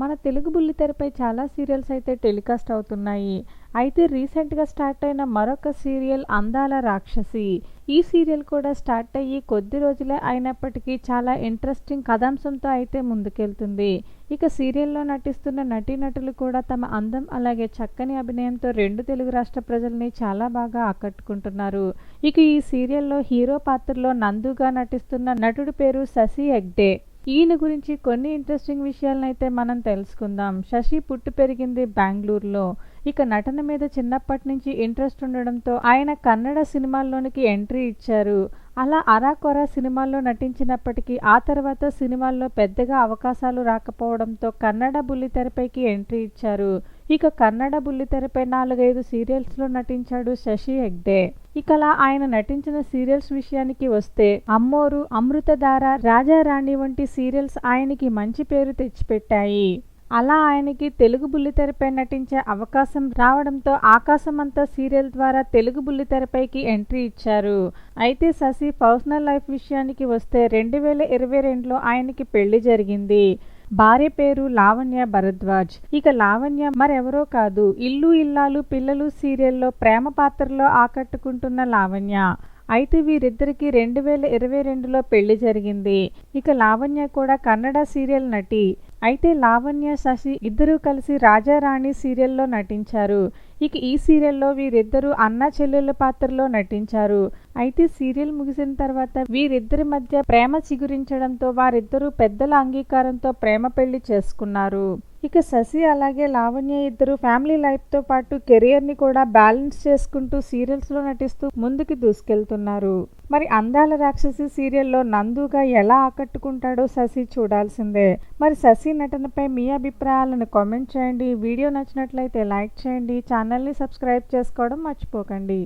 మన తెలుగు బుల్లితెరపై చాలా సీరియల్స్ అయితే టెలికాస్ట్ అవుతున్నాయి. అయితే రీసెంట్గా స్టార్ట్ అయిన మరొక సీరియల్ అందాల రాక్షసి. ఈ సీరియల్ కూడా స్టార్ట్ అయ్యి కొద్ది రోజులే అయినప్పటికీ చాలా ఇంట్రెస్టింగ్ కథాంశంతో అయితే ముందుకెళ్తుంది. ఇక సీరియల్లో నటిస్తున్న నటీనటులు కూడా తమ అందం అలాగే చక్కని అభినయంతో రెండు తెలుగు రాష్ట్ర ప్రజల్ని చాలా బాగా ఆకట్టుకుంటున్నారు. ఇక ఈ సీరియల్లో హీరో పాత్రలో నందుగా నటిస్తున్న నటుడి పేరు శశి హెగ్డే. ఈయన గురించి కొన్ని ఇంట్రెస్టింగ్ విషయాలను అయితే మనం తెలుసుకుందాం. శశి పుట్టి పెరిగింది బెంగళూరులో. ఇక నటన మీద చిన్నప్పటి నుంచి ఇంట్రెస్ట్ ఉండడంతో ఆయన కన్నడ సినిమాల్లోనికి ఎంట్రీ ఇచ్చారు. అలా అరాకొర సినిమాల్లో నటించినప్పటికీ ఆ తర్వాత సినిమాల్లో పెద్దగా అవకాశాలు రాకపోవడంతో కన్నడ బుల్లితెరపైకి ఎంట్రీ ఇచ్చారు. ఇక కన్నడ బుల్లితెరపై నాలుగైదు సీరియల్స్లో నటించాడు శశి హెగ్డే. ఇక ఆయన నటించిన సీరియల్స్ విషయానికి వస్తే అమ్మోరు అమృతధార రాజారాణి వంటి సీరియల్స్ ఆయనకి మంచి పేరు తెచ్చిపెట్టాయి. అలా ఆయనకి తెలుగు బుల్లితెరపై నటించే అవకాశం రావడంతో ఆకాశమంతా సీరియల్ ద్వారా తెలుగు బుల్లితెరపైకి ఎంట్రీ ఇచ్చారు. అయితే శశి పర్సనల్ లైఫ్ విషయానికి వస్తే రెండు వేల ఇరవై రెండులో ఆయనకి పెళ్ళి జరిగింది. భార్య పేరు లావణ్య భరద్వాజ్. ఇక లావణ్య మరెవరో కాదు ఇల్లు ఇల్లాలు పిల్లలు సీరియల్లో ప్రేమ పాత్రలో ఆకట్టుకుంటున్న లావణ్య. అయితే వీరిద్దరికి రెండు వేల ఇరవై రెండులో పెళ్ళి జరిగింది. ఇక లావణ్య కూడా కన్నడ సీరియల్ నటి. అయితే లావణ్య శశి ఇద్దరూ కలిసి రాజారాణి సీరియల్లో నటించారు. ఇక ఈ సీరియల్లో వీరిద్దరూ అన్న చెల్లెళ్ళ పాత్రలో నటించారు. అయితే సీరియల్ ముగిసిన తర్వాత వీరిద్దరి మధ్య ప్రేమ చిగురించడంతో వారిద్దరూ పెద్దల అంగీకారంతో ప్రేమ పెళ్ళి చేసుకున్నారు. ఇక శశి అలాగే లావణ్య ఇద్దరు ఫ్యామిలీ లైఫ్తో పాటు కెరియర్ని కూడా బ్యాలెన్స్ చేసుకుంటూ సీరియల్స్లో నటిస్తూ ముందుకు దూసుకెళ్తున్నారు. మరి అందాల రాక్షసి సీరియల్లో నందుగా ఎలా ఆకట్టుకుంటాడో శశి చూడాల్సిందే. మరి శశి నటనపై మీ అభిప్రాయాలను కామెంట్ చేయండి. వీడియో నచ్చినట్లయితే లైక్ చేయండి. ఛానల్ని సబ్స్క్రైబ్ చేసుకోవడం మర్చిపోకండి.